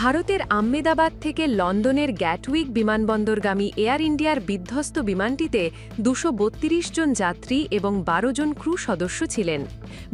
ভারতের আহমেদাবাদ থেকে লন্ডনের গ্যাটউইক বিমানবন্দরগামী এয়ার ইন্ডিয়ার বিধ্বস্ত বিমানটিতে দুশো জন যাত্রী এবং বারো জন ক্রু সদস্য ছিলেন।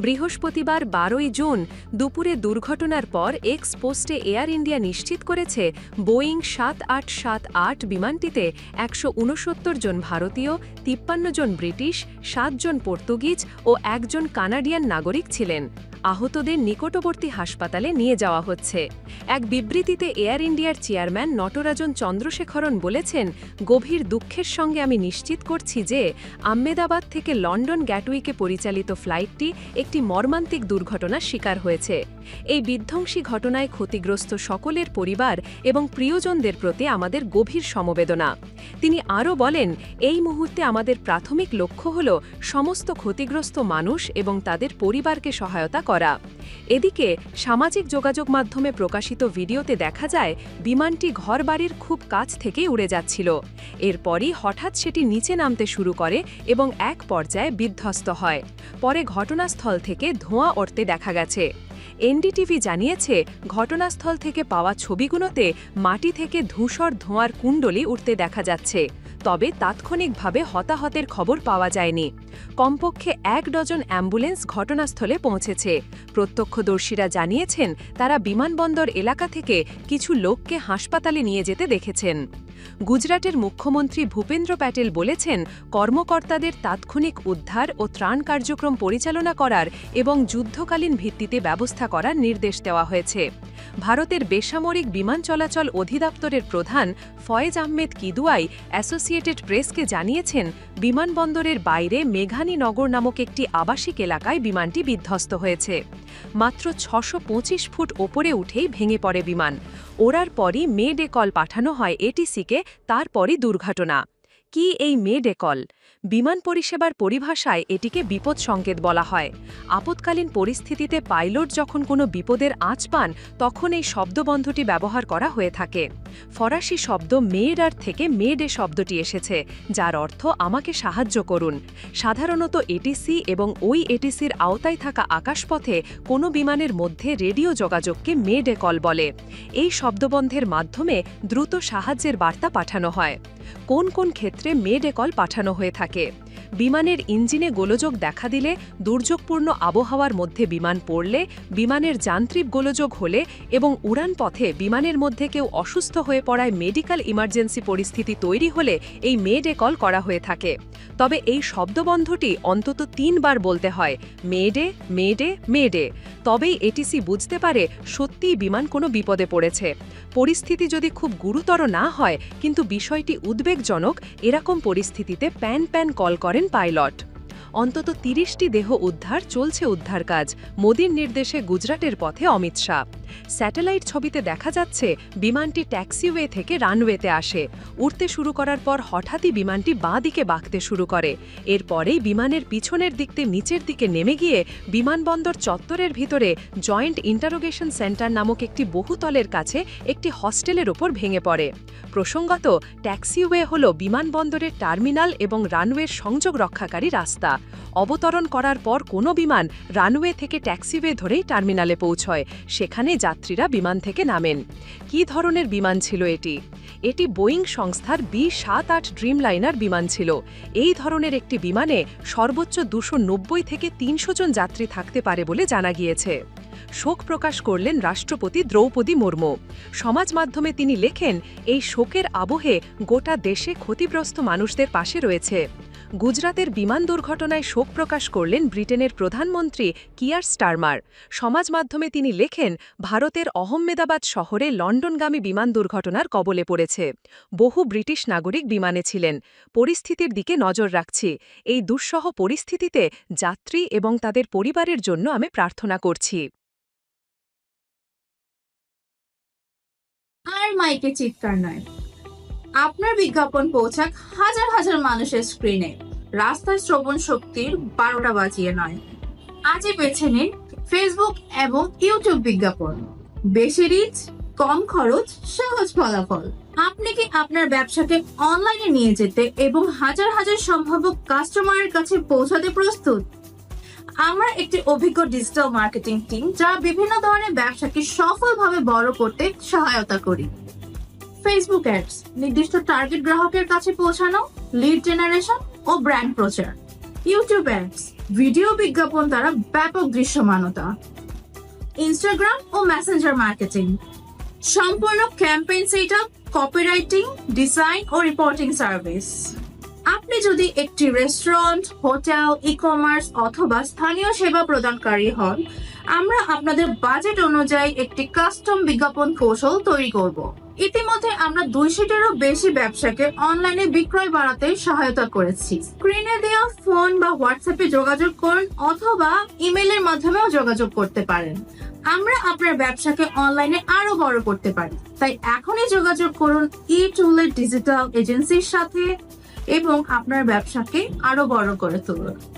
বৃহস্পতিবার বারোই জুন দুপুরে দুর্ঘটনার পর এক্স পোস্টে এয়ার ইন্ডিয়া নিশ্চিত করেছে, বোয়িং সাত আট সাত আট বিমানটিতে একশো ঊনসত্তর জন ভারতীয়, তিপ্পান্ন জন ব্রিটিশ সাতজন পর্তুগিজ ও একজন কানাডিয়ান নাগরিক ছিলেন। আহতদের নিকটবর্তী হাসপাতালে নিয়ে যাওয়া হচ্ছে। এক বিবৃতিতে এয়ার ইন্ডিয়ার চেয়ারম্যান নটরাজন চন্দ্রশেখরন বলেছেন, গভীর দুঃখের সঙ্গে আমি নিশ্চিত করছি যে আহমেদাবাদ থেকে লন্ডন গ্যাটউইকে পরিচালিত ফ্লাইটটি একটি মর্মান্তিক দুর্ঘটনার শিকার হয়েছে। এই বিধ্বংসী ঘটনায় ক্ষতিগ্রস্ত সকলের পরিবার এবং প্রিয়জনদের প্রতি আমাদের গভীর সমবেদনা। তিনি আরও বলেন, এই মুহূর্তে আমাদের প্রাথমিক লক্ষ্য হল সমস্ত ক্ষতিগ্রস্ত মানুষ এবং তাদের পরিবারকে সহায়তা করা। এদিকে সামাজিক যোগাযোগ মাধ্যমে প্রকাশিত ভিডিওতে দেখা যায়, বিমানটি ঘরবাড়ির খুব কাছ থেকেই উড়ে যাচ্ছিল। এরপরই হঠাৎ সেটি নিচে নামতে শুরু করে এবং এক পর্যায়ে বিধ্বস্ত হয়। পরে ঘটনাস্থল থেকে ধোঁয়া উঠতে দেখা গেছে। এনডিটিভি জানিয়েছে, ঘটনাস্থল থেকে পাওয়া ছবিগুলোতে মাটি থেকে ধূসর ধোঁয়ার কুণ্ডলি উঠতে দেখা যাচ্ছে, তবে তাৎক্ষণিকভাবে হতাহতের খবর পাওয়া যায়নি। কমপক্ষে এক ডজন অ্যাম্বুলেন্স ঘটনাস্থলে পৌঁছেছে। প্রত্যক্ষদর্শীরা জানিয়েছেন, তারা বিমানবন্দর এলাকা থেকে কিছু লোককে হাসপাতালে নিয়ে যেতে দেখেছেন। গুজরাটের মুখ্যমন্ত্রী ভূপেন্দ্র প্যাটেল বলেছেন, কর্মকর্তাদের তাৎক্ষণিক উদ্ধার ও ত্রাণ কার্যক্রম পরিচালনা করার এবং যুদ্ধকালীন ভিত্তিতে ব্যবস্থা করার নির্দেশ দেওয়া হয়েছে। ভারতের বেসামরিক বিমান চলাচল অধিদপ্তরের প্রধান ফয়েজ আহমেদ কিদুয়াই অ্যাসোসিয়েটেড প্রেসকে জানিয়েছেন, বিমানবন্দরের বাইরে মেঘানী নগর নামক একটি আবাসিক এলাকায় বিমানটি বিধ্বস্ত হয়েছে। মাত্র ছশো ফুট ওপরে উঠেই ভেঙে পড়ে বিমান। ওড়ার পরই মেডে কল পাঠানো হয় এটিসিকে, তারপরই দুর্ঘটনা। কি এই মে ডে কল বিমান পরিষেবার পরিভাষায় এটিকে বিপদ সংকেত বলা হয়। আপৎকালীন পরিস্থিতিতে পাইলট যখন কোনো বিপদের আঁচ পান, তখন এই শব্দবন্ধটি ব্যবহার করা হয়ে থাকে। ফরাসি শব্দ মেয়েডার থেকে মেডে শব্দটি এসেছে, যার অর্থ আমাকে সাহায্য করুন। সাধারণত এটিসি এবং ওই এটিসির আওতায় থাকা আকাশপথে কোনো বিমানের মধ্যে রেডিও যোগাযোগকে মেডে কল বলে। এই শব্দবন্ধের মাধ্যমে দ্রুত সাহায্যের বার্তা পাঠানো হয়। কোন কোন ক্ষেত্রে মেডে কল পাঠানো হয়ে থাকে। বিমানের ইঞ্জিনে গোলযোগ দেখা দিলে দুর্যোগপূর্ণ আবহাওয়ার মধ্যে বিমান পড়লে, বিমানের যান্ত্রিক গোলযোগ হলে এবং উড়ান পথে বিমানের মধ্যে কেউ অসুস্থ হয়ে পড়ায় মেডিকেল ইমার্জেন্সি পরিস্থিতি তৈরি হলে এই মেডে কল করা হয়ে থাকে। তবে এই শব্দবন্ধটি অন্তত তিনবার বলতে হয় মেডে মেডে মেডে তবেই এটিসি বুঝতে পারে সত্যিই বিমান কোনো বিপদে পড়েছে। পরিস্থিতি যদি খুব গুরুতর না হয়, কিন্তু বিষয়টি উদ্বেগজনক, এরকম পরিস্থিতিতে প্যান প্যান কল করেন পাইলট অন্তত তিরিশটি দেহ উদ্ধার চলছে উদ্ধার কাজ। মোদীর নির্দেশে গুজরাটের পথে অমিত শাহ। স্যাটেলাইট ছবিতে দেখা যাচ্ছে, বিমানটি ট্যাক্সিওয়ে থেকে রানওয়েতে আসে। উড়তে শুরু করার পর হঠাৎই বিমানটি বাঁ দিকে বাঁকতে শুরু করে। এরপরেই বিমানের পিছনের দিকতে নিচের দিকে নেমে গিয়ে বিমানবন্দর চত্বরের ভিতরে জয়েন্ট ইন্টারোগেশন সেন্টার নামক একটি বহুতলের কাছে একটি হস্টেলের ওপর ভেঙে পড়ে। প্রসঙ্গত, ট্যাক্সিওয়ে হল বিমানবন্দরের টার্মিনাল এবং রানওয়ের সংযোগ রক্ষাকারী রাস্তা। অবতরণ করার পর কোনো বিমান রানওয়ে থেকে ট্যাক্সিওয়ে ধরেই টার্মিনালে পৌঁছয়। সেখানে যাত্রীরা বিমান থেকে নামেন। কী ধরনের বিমান ছিল এটি? এটি বোয়িং সংস্থার বি সাত আট ড্রিমলাইনার বিমান ছিল। এই ধরনের একটি বিমানে সর্বোচ্চ দুশো নব্বই থেকে তিনশো জন যাত্রী থাকতে পারে বলে জানা গিয়েছে। শোক প্রকাশ করলেন রাষ্ট্রপতি দ্রৌপদী মুর্মু। সমাজ মাধ্যমে তিনি লেখেন, এই শোকের আবহে গোটা দেশে ক্ষতিগ্রস্ত মানুষদের পাশে রয়েছে। গুজরাতের বিমান দুর্ঘটনায় শোক প্রকাশ করলেন ব্রিটেনের প্রধানমন্ত্রী কিয়ার স্টারমার। সমাজ মাধ্যমে তিনি লেখেন, ভারতের অহম্মেদাবাদ শহরে লন্ডনগামী বিমান দুর্ঘটনার কবলে পড়েছে। বহু ব্রিটিশ নাগরিক বিমানে ছিলেন। পরিস্থিতির দিকে নজর রাখছি। এই দুঃসহ পরিস্থিতিতে যাত্রী এবং তাদের পরিবারের জন্য আমি প্রার্থনা করছি। আর মাইকে চিৎকার নয়। আপনার বিজ্ঞাপন পৌঁছাক হাজার হাজার মানুষের স্ক্রিনে। রাস্তায় শ্রবণ শক্তির বারোটা বাজিয়ে নয়। আজই বেছে নিন ফেসবুক এবং ইউটিউব বিজ্ঞাপন। বেশি রিচ কম খরচ, সহজ ফলাফল। আপনি কি আপনার ব্যবসাকে অনলাইনে নিয়ে যেতে এবং হাজার হাজার সম্ভাব্য কাস্টমারের কাছে পৌঁছাতে প্রস্তুত? আমরা একটি অভিজ্ঞ ডিজিটাল মার্কেটিং টিম যা বিভিন্ন ধরনের ব্যবসাকে সফলভাবে বড় করতে সহায়তা করি। ফেসবুক অ্যাডস নির্দিষ্ট টার্গেট গ্রাহকের কাছে পৌঁছানো লিড জেনারেশন ও ব্র্যান্ড প্রচার। ইউটিউব অ্যাডস ভিডিও বিজ্ঞাপন দ্বারা ব্যাপক দৃশ্যমানতা। ইনস্টাগ্রাম ও মেসেঞ্জার মার্কেটিং সম্পূর্ণ campaign set up copywriting design ও রিপোর্টিং সার্ভিস আপনি যদি একটি রেস্টুরেন্ট হোটেল ই কমার্স অথবা স্থানীয় সেবা প্রদানকারী হন আমরা আপনাদের বাজেট অনুযায়ী একটি কাস্টম বিজ্ঞাপন কৌশল তৈরি করব। ইতিমধ্যে আমরা দুই দুইশোটিরও বেশি ব্যবসাকে অনলাইনে বিক্রয় বাড়াতে সহায়তা করেছি। স্ক্রিনে দেওয়া ফোন বা হোয়াটসঅ্যাপে যোগাযোগ করুন অথবা ইমেলের মাধ্যমেও যোগাযোগ করতে পারেন। আমরা আপনার ব্যবসাকে অনলাইনে আরও বড় করতে পারি। তাই এখনই যোগাযোগ করুন ই টুলের ডিজিটাল এজেন্সির সাথে এবং আপনার ব্যবসাকে আরও বড় করে তুলুন।